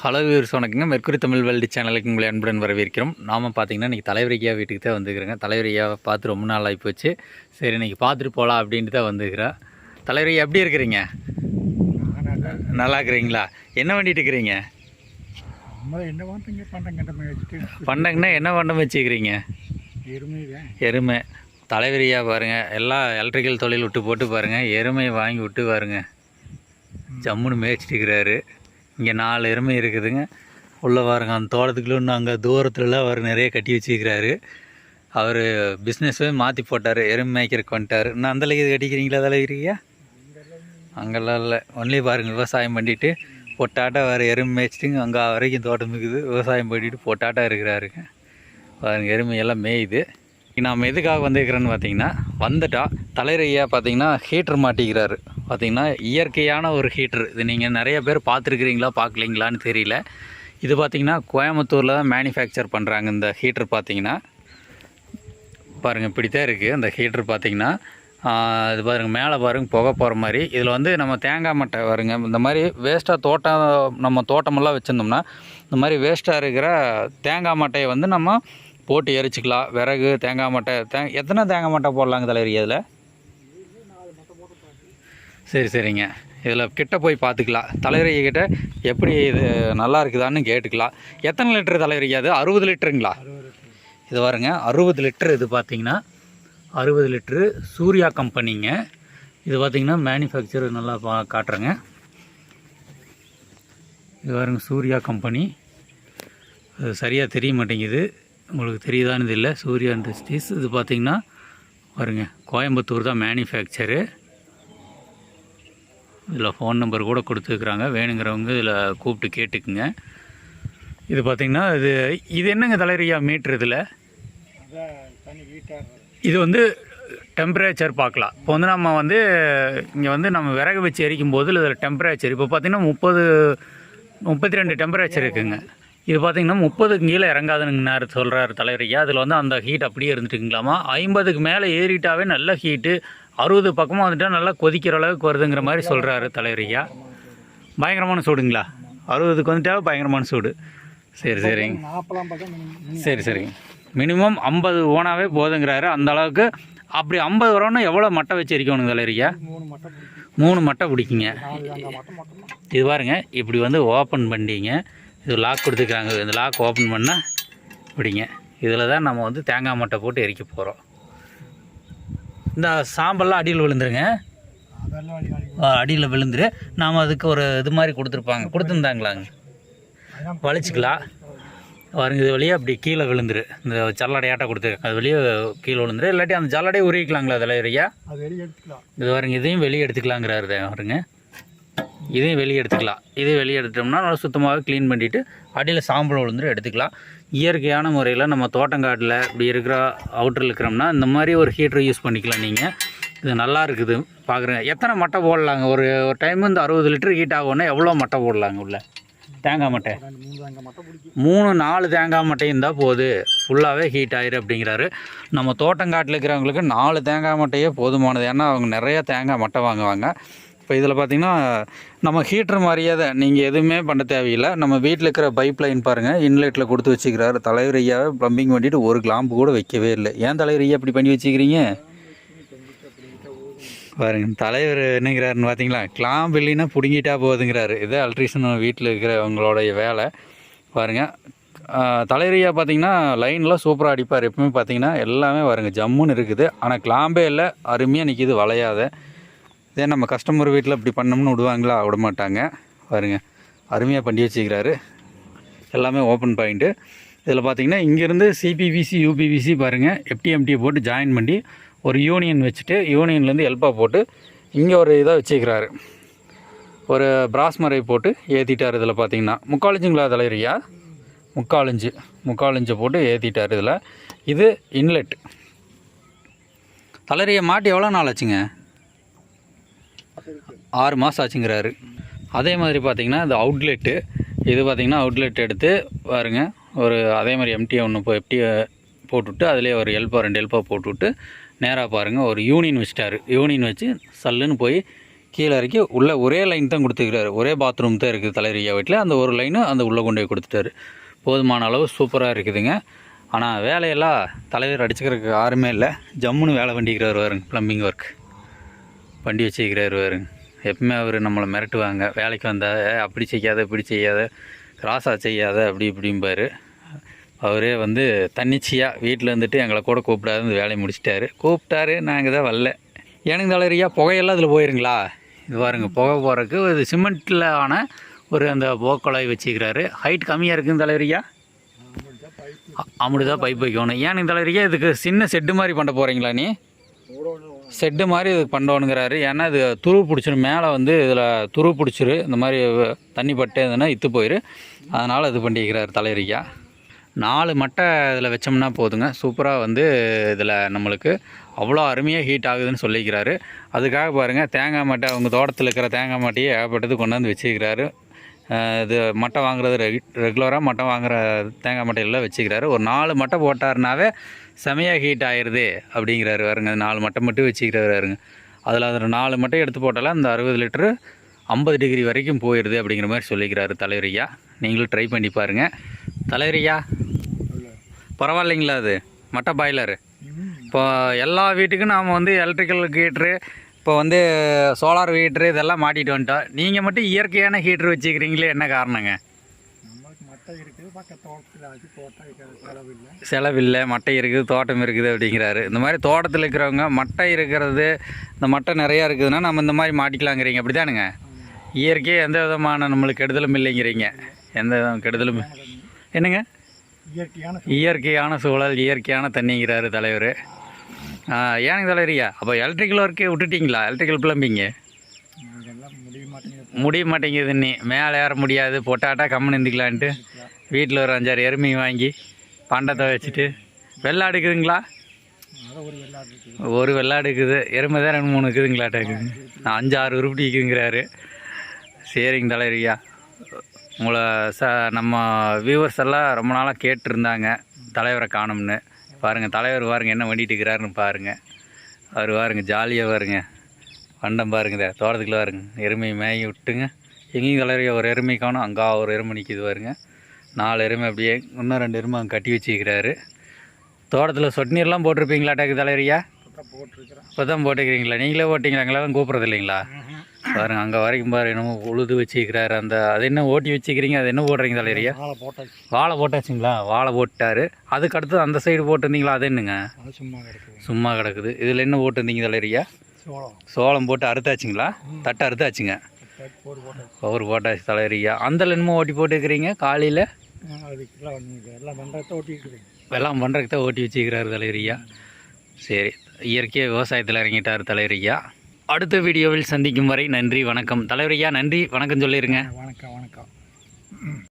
Hello viewers வணக்கங்க. Mercury Tamil world சேனலுக்கு உங்களை அன்புடன் வரவேற்கிறோம். நாம பார்த்தீங்கன்னா இன்றைக்கி தலைவரியா வீட்டுக்கு தான் வந்துக்கிறேங்க தலைவரியாவை பார்த்து ரொம்ப நாள் ஆகி போச்சு சரி இன்றைக்கி பார்த்துட்டு போகலாம் அப்படின்ட்டு தான் வந்துக்கிறேன் தலைவரியா எப்படி இருக்கிறீங்க? நல்லா இருக்கிறீங்களா? என்ன பண்ணிட்டு இருக்கிறீங்க? பண்டங்கன்னா என்ன பண்ண வச்சுக்கிறீங்க? எருமை தலைவரியா பாருங்கள் எல்லாம் எலக்ட்ரிக்கல் தொழில் விட்டு போட்டு பாருங்கள் எருமையை வாங்கி விட்டு பாருங்க. ஜம்முன்னு மேய்ச்சிட்டு இருக்கிறாரு. இங்கே நாலு எருமை இருக்குதுங்க. உள்ளே பாருங்க அந்த தோட்டத்துக்குள்ள இன்னும் அங்கே தூரத்துலலாம் அவர் நிறைய கட்டி வச்சுக்கிறாரு அவர் பிஸ்னஸே மாற்றி போட்டார் எருமை மேய்க்கிறக்கு வந்துட்டார். இன்னும் அந்தளவுக்கு இது கட்டிக்கிறீங்களா தலைவரியா அங்கெல்லாம் இல்லை. ஒன்லி பாருங்கள் விவசாயம் பண்ணிட்டு பொட்டாட்டா வேறு எருமை மேய்ச்சிட்டுங்க அங்கே வரைக்கும் தோட்டம் இருக்குது. விவசாயம் பண்ணிட்டு பொட்டாட்டா இருக்கிறாருங்க. பாருங்க எருமையெல்லாம் மேயுது. நாம் எதுக்காக வந்திருக்கிறேன்னு பார்த்தீங்கன்னா வந்துட்டா தலைரையா பார்த்தீங்கன்னா ஹீட்ரு மாட்டிக்கிறாரு. பார்த்திங்கன்னா இயற்கையான ஒரு ஹீட்ரு இது நீங்கள் நிறைய பேர் பார்த்துருக்கிறீங்களா பார்க்கலீங்களான்னு தெரியல. இது பார்த்தீங்கன்னா கோயம்புத்தூரில் தான் மேனுஃபேக்சர் பண்ணுறாங்க இந்த ஹீட்ரு பார்த்திங்கன்னா. பாருங்கள் இப்படி தான் இருக்குது அந்த ஹீட்ரு பார்த்திங்கன்னா இது பாருங்கள் மேலே பாருங்க புகை போகிற மாதிரி. இதில் வந்து நம்ம தேங்காய் மட்டை வருங்க. இந்த மாதிரி வேஸ்ட்டாக தோட்டம் நம்ம தோட்டமெல்லாம் வச்சுருந்தோம்னா இந்த மாதிரி வேஸ்ட்டாக இருக்கிற தேங்காய் மட்டையை வந்து நம்ம போட்டு எரிச்சிக்கலாம். விறகு தேங்காய் மட்டை தே எத்தனை தேங்காய் மட்டை போடலாங்க தலைவரி அதில் சரி சரிங்க. இதில் கிட்ட போய் பார்த்துக்கலாம். தலைவரி கிட்ட எப்படி இது நல்லா இருக்குதான்னு கேட்டுக்கலாம். எத்தனை லிட்டர் தலைவரி அது அறுபது லிட்டருங்களா? இது பாருங்க அறுபது லிட்டர் இது பார்த்தீங்கன்னா அறுபது லிட்ரு சூர்யா கம்பெனிங்க. இது பார்த்திங்கன்னா மேனுஃபேக்சர் நல்லா பா காட்டுறேங்க. இது பாருங்க சூர்யா கம்பெனி. அது சரியாக தெரிய மாட்டேங்குது. உங்களுக்கு தெரியுதான்னு இல்லை சூர்யா இண்டஸ்ட்ரீஸ் இது பார்த்தீங்கன்னா பாருங்க கோயம்புத்தூர் தான் மேனுஃபேக்சரு இதில் ஃபோன் நம்பர் கூட கொடுத்துருக்குறாங்க. வேணுங்கிறவங்க இதில் கூப்பிட்டு கேட்டுக்குங்க. இது பார்த்தீங்கன்னா இது இது என்னங்க தலைரியா மீட்ரு இதில்? இது வந்து டெம்பரேச்சர் பார்க்கலாம். இப்போ வந்து நம்ம வந்து இங்கே வந்து நம்ம விறகு வச்சு எரிக்கும் போது இதில் டெம்பரேச்சர் இப்போ பார்த்தீங்கன்னா முப்பது முப்பத்தி ரெண்டு டெம்பரேச்சர் இருக்குங்க. இது பார்த்தீங்கன்னா முப்பதுக்கு கீழே இறங்காதுன்னு சொல்கிறார் தலைவர். ஐயா அதில் வந்து அந்த ஹீட் அப்படியே இருந்துட்டுங்களாமா? ஐம்பதுக்கு மேலே ஏறிட்டாவே நல்ல ஹீட்டு அறுபது பக்கமாக வந்துட்டால் நல்லா கொதிக்கிற அளவுக்கு வருதுங்கிற மாதிரி சொல்கிறாரு தலைவரையா பயங்கரமான சூடுங்களா? அறுபதுக்கு வந்துட்டாவே பயங்கரமான சூடு. சரி சரிங்க. சரி சரிங்க. மினிமம் ஐம்பது ஓனாவே போதுங்கிறாரு. அந்த அளவுக்கு அப்படி ஐம்பது வரணும்னா எவ்வளோ மட்டை வச்சிருக்கணும் தலைவரியா மூணு மட்டை பிடிக்குங்க. மட்டம் இது பாருங்கள் இப்படி வந்து ஓப்பன் பண்ணிங்க இது லாக் கொடுத்துருக்காங்க. இந்த லாக் ஓப்பன் பண்ணால் இப்படிங்க இதில் தான் நம்ம வந்து தேங்காய் மட்டை போட்டு எரிக்க போகிறோம் இந்த சாம்பல்லாம் அடியில் விழுந்துருங்க. அடியில் விழுந்துரு. நாம் அதுக்கு ஒரு இது மாதிரி கொடுத்துருப்பாங்க. கொடுத்துருந்தாங்களாங்க. வலிச்சுக்கலாம். பாருங்க இது வழியாக அப்படி கீழே விழுந்துரு. இந்த சல்லடையாட்ட கொடுத்துருக்காங்க. அது வெளியே கீழே விழுந்துரு. இல்லாட்டி அந்த சல்லடையை உருவிக்கலாங்களா அதில் எடுத்துக்கலாம். இது பாருங்க இதையும் வெளியே எடுத்துக்கலாங்கிறாரு பாருங்க. இதையும் வெளியே எடுத்துக்கலாம். இதையும் வெளியே எடுத்துட்டோம்னா நல்லா சுத்தமாகவே க்ளீன் பண்ணிவிட்டு அடியில் சாம்பல் விழுந்துட்டு எடுத்துக்கலாம். இயற்கையான முறையில் நம்ம தோட்டங்காட்டில் இப்படி இருக்கிற அவுட்டரில் இருக்கிறோம்னா இந்த மாதிரி ஒரு ஹீட்டர் யூஸ் பண்ணிக்கலாம் நீங்கள் இது நல்லா இருக்குது. பார்க்குறேன் எத்தனை மட்டை போடலாங்க? ஒரு ஒரு டைம் இந்த அறுபது லிட்டர் ஹீட் ஆகும்னா எவ்வளோ மட்டை போடலாங்க உள்ள? தேங்காய் மட்டை. மூணு நாலு தேங்காய் மட்டை இருந்தால் போகுது ஃபுல்லாகவே ஹீட் ஆயிரு அப்படிங்கிறாரு. நம்ம தோட்டங்காட்டில் இருக்கிறவங்களுக்கு நாலு தேங்காய் மட்டையே போதுமானது. ஏன்னா அவங்க நிறைய தேங்காய் மட்டை வாங்குவாங்க. இப்போ இதில் பார்த்தீங்கன்னா நம்ம ஹீட்ரு மாதிரியே தான் நீங்கள் எதுவுமே பண்ண தேவையில்லை. நம்ம வீட்டில் இருக்கிற பைப் லைன் பாருங்கள் இன்லெட்டில் கொடுத்து வச்சுக்கிறாரு. தலைவர் ஐயாவை ப்ளம்பிங் பண்ணிட்டு ஒரு கிளாம்பு கூட வைக்கவே இல்லை. ஏன் தலைவர் ஐயா இப்படி பண்ணி வச்சுக்கிறீங்க? பாருங்க தலைவர் என்னங்கிறாருன்னு பார்த்தீங்களா? கிளாம்பு இல்லைன்னா பிடுங்கிட்டா போகுதுங்கிறாரு இதே அல்ட்ரிஷன் வீட்டில் இருக்கிறவங்களோடைய வேலை. பாருங்கள் தலைவரியா பார்த்தீங்கன்னா லைன்லாம் சூப்பராக அடிப்பார். எப்பவுமே பார்த்தீங்கன்னா எல்லாமே வருங்க ஜம்முன்னு இருக்குது. ஆனால் கிளாம்பே இல்லை. அருமையாக நிற்கிது வளையாத. இதே நம்ம கஸ்டமர் வீட்டில் இப்படி பண்ணோம்னு விடுவாங்களா? விட மாட்டாங்க பாருங்க. அருமையாக பண்ணி வச்சுக்கிறாரு. எல்லாமே ஓப்பன் பாயிண்ட்டு இதில் பார்த்தீங்கன்னா இங்கேருந்து சிபிவிசி யூபிவிசி பாருங்கள் எஃப்டிஎம்டி போட்டு ஜாயின் பண்ணி ஒரு யூனியன் வச்சுட்டு யூனியன்லேருந்து எல்பாக போட்டு இங்கே ஒரு இதாக வச்சுக்கிறாரு. ஒரு பிராஸ்மரை போட்டு ஏற்றிட்டார் இதில் பார்த்தீங்கன்னா முக்காலஞ்சுங்களா தலைவரியா முக்காலஞ்சு முக்காலஞ்சு போட்டு ஏற்றிட்டார் இதில். இது இன்லெட் தலைவரியை மாட்டி எவ்வளோ நாள் ஆச்சுங்க? ஆறு மாதம் ஆச்சுங்கிறாரு. அதே மாதிரி பார்த்திங்கன்னா இது அவுட்லெட்டு இது பார்த்திங்கன்னா அவுட்லெட் எடுத்து பாருங்க. ஒரு அதே மாதிரி எம்டி ஒன்று இப்போ எம்டி போட்டுவிட்டு அதிலே ஒரு எல்பா ரெண்டு எல்பா போட்டுவிட்டு நேராக பாருங்கள் ஒரு யூனியன் வச்சுட்டாரு. யூனியன் வச்சு சல்லுன்னு போய் கீழே இறக்கி உள்ளே ஒரே லைன் தான் கொடுத்துருக்காரு ஒரே பாத்ரூம் தான் இருக்குது தலைவரியா வீட்டில். அந்த ஒரு லைனு அந்த உள்ளே கொண்டு போய் கொடுத்துட்டாரு. போதுமான அளவு சூப்பராக இருக்குதுங்க. ஆனால் வேலையெல்லாம் தலைவர் அடிச்சுக்கிறதுக்கு யாருமே இல்லை. ஜம்முன்னு வேலை பண்ணிக்கிறார் வருங்க ப்ளம்பிங் ஒர்க் வண்டி வச்சுக்கிறார் வருங்க எப்பவுமே அவர் நம்மளை மிரட்டுவாங்க. வேலைக்கு வந்தால் அப்படி செய்யாத இப்படி செய்யாத கிராஸாக செய்யாத அப்படி இப்படிம்பார். அவரே வந்து தன்னிச்சையாக வீட்டில் இருந்துட்டு எங்களை கூட கூப்பிடாது இந்த வேலையை முடிச்சிட்டாரு. கூப்பிட்டாரு நாங்கள் தான் வரல. எனக்கு தலைவரியா புகையெல்லாம் அதில் போயிருங்களா? இது பாருங்க புகை போகிறதுக்கு இது சிமெண்ட்டில் ஆன ஒரு அந்த போக்குழாய் வச்சுக்கிறாரு. ஹைட் கம்மியாக இருக்குங்க தலைவரியா தான் பைப் வைக்கணும். ஏன் இந்த தலைவரியா இதுக்கு சின்ன செட்டு மாதிரி பண்ண போகிறீங்களா நீ? செட்டு மாதிரி இது பண்ணணுங்கிறாரு ஏன்னா இது துரு பிடிச்சிரும் மேலே வந்து இதில் துரு பிடிச்சிரு இந்த மாதிரி தண்ணி பட்டதுன்னா இத்து போயிரு. அதனால் இது பண்ணிக்கிறார் தலையரிக்கா. நாலு மட்டை இதில் வச்சோம்னா போதுங்க. சூப்பராக வந்து இதில் நம்மளுக்கு அவ்வளோ அருமையாக ஹீட் ஆகுதுன்னு சொல்லிக்கிறாரு. அதுக்காக பாருங்கள் தேங்காய் மட்டை அவங்க தோட்டத்தில் இருக்கிற தேங்காய் மட்டையை ஏகப்பட்டது கொண்டாந்து வச்சுக்கிறாரு. இது மட்டை வாங்குறது ரெகுலராக மட்டை வாங்குற தேங்காய் மட்டையெல்லாம் வச்சுக்கிறாரு. ஒரு நாலு மட்டை போட்டாருனாவே செமையாக ஹீட் ஆயிடுது அப்படிங்கிறாரு வருங்க நாலு மட்டை மட்டும் வச்சுக்கிறாரு பாருங்க. அதில் அதில் நாலு மட்டும் எடுத்து போட்டாலும் அந்த அறுபது லிட்டரு ஐம்பது டிகிரி வரைக்கும் போயிடுது அப்படிங்கிற மாதிரி சொல்லிக்கிறாரு தலைவரியா நீங்களும் ட்ரை பண்ணி பாருங்கள் தலைவரியா பரவாயில்லைங்களா அது? மட்டை பாய்லரு இப்போ எல்லா வீட்டுக்கும் நாம் வந்து எலக்ட்ரிக்கல் ஹீட்ரு இப்போ வந்து சோலார் ஹீட்ரு இதெல்லாம் மாட்டிட்டு வந்துட்டோம். நீங்கள் மட்டும் இயற்கையான ஹீட்ரு வச்சுக்கிறீங்களே என்ன காரணங்க? நம்மளுக்கு மட்டை இருக்குது செலவில்லை. மட்டை இருக்குது தோட்டம் இருக்குது அப்படிங்கிறாரு. இந்த மாதிரி தோட்டத்தில் இருக்கிறவங்க மட்டை இருக்கிறது இந்த மட்டை நிறையா இருக்குதுன்னா நம்ம இந்த மாதிரி மாட்டிக்கலாங்கிறீங்க அப்படி தானுங்க இயற்கையாக எந்த விதமான நம்மளுக்கு கெடுதலும் இல்லைங்கிறீங்க. எந்த விதம் கெடுதலும் என்னங்க? இயற்கையான இயற்கையான சூழல் இயற்கையான தண்ணிங்கிறாரு தலைவர். ஏனுங்க தலைவரியா? அப்போ எலக்ட்ரிக்கல் ஒர்க்கே விட்டுட்டீங்களா? எலக்ட்ரிக்கல் பிளம்பிங்கு இதெல்லாம் முடிய மாட்டேங்குது. முடிய மாட்டேங்குது நீ. மேலே ஏற முடியாது பொட்டாட்டா கம்மன் இருந்துக்கலான்ட்டு. வீட்டில் ஒரு அஞ்சாறு எருமை வாங்கி பண்டத்தை வச்சுட்டு வெள்ளாடு இருக்குதுங்களா ஒரு வெள்ளாடு இருக்குது ஒரு வெள்ளாடு இருக்குது எருமை தான் ரெண்டு மூணு இருக்குதுங்களாட்ட இருக்குதுங்க நான் அஞ்சு ஆறு உருப்படி இருக்குங்கிறாரு. சரிங்க தலைவரியா. உங்களை ச நம்ம வியூவர்ஸ் எல்லாம் ரொம்ப நாளாக கேட்டிருந்தாங்க. தலைவரை காணும்னு. பாருங்கள் தலைவர் பாருங்க என்ன பண்ணிட்டு இருக்கிறாருன்னு பாருங்கள் அவர் பாருங்க ஜாலியாக பாருங்க. வண்டம் பாருங்க தோட்டத்துக்குள்ளே தோட்டத்துக்குள்ள பாருங்க. எருமை மேய விட்டுங்க. எங்கேயும் தலைவரியா ஒரு எருமை காணும். அங்கே ஒரு எருமை நிற்கிது பாருங்கள் நாலு எருமை அப்படியே இன்னும் ரெண்டு எருமை அங்கே கட்டி வச்சுக்கிறாரு தோட்டத்தில் சொட்டு நீர்லாம் போட்டிருப்பீங்களாட்டாக்கு தலைவரியா? இப்போ தான் போட்டுக்கிறீங்களா? நீங்களே போட்டிங்களா எங்களாம் கூப்பிட்றது இல்லைங்களா? பாருங்க அங்கே வரைக்கும் பாரு என்னமோ உழுது வச்சுக்கிறாரு அந்த அது என்ன ஓட்டி வச்சுக்கிறீங்க அது என்ன போடுறீங்க தலைவரியா? வாழை போட்டாச்சுங்களா? வாழை போட்டாரு. அதுக்கு அடுத்து அந்த சைடு போட்டிருந்தீங்களா அது என்னங்க? சும்மா கிடக்குது. சும்மா கிடக்குது. இதில் என்ன போட்டிருந்தீங்க தலைவரியா? சோளம். சோளம் போட்டு அறுத்தாச்சுங்களா? தட்டை அறுத்தாச்சுங்க. தட்டு போட்டாச்சு பவர் தலைவரியா அந்த என்னமோ ஓட்டி போட்டுருக்கிறீங்க காலையில்? ஆ, பண்ணுறதை வந்து எல்லாம் பண்ணுறதை பண்ணுறதுக்கு தான் ஓட்டி வச்சுக்கிறாரு தலைவரியா சரி இயற்கையாக விவசாயத்தில் இறங்கிட்டார் தலைவரியா அடுத்த வீடியோவில் சந்திக்கும் வரை நன்றி வணக்கம். தலைவரியா நன்றி வணக்கம் சொல்லிடுங்க வணக்கம் வணக்கம்.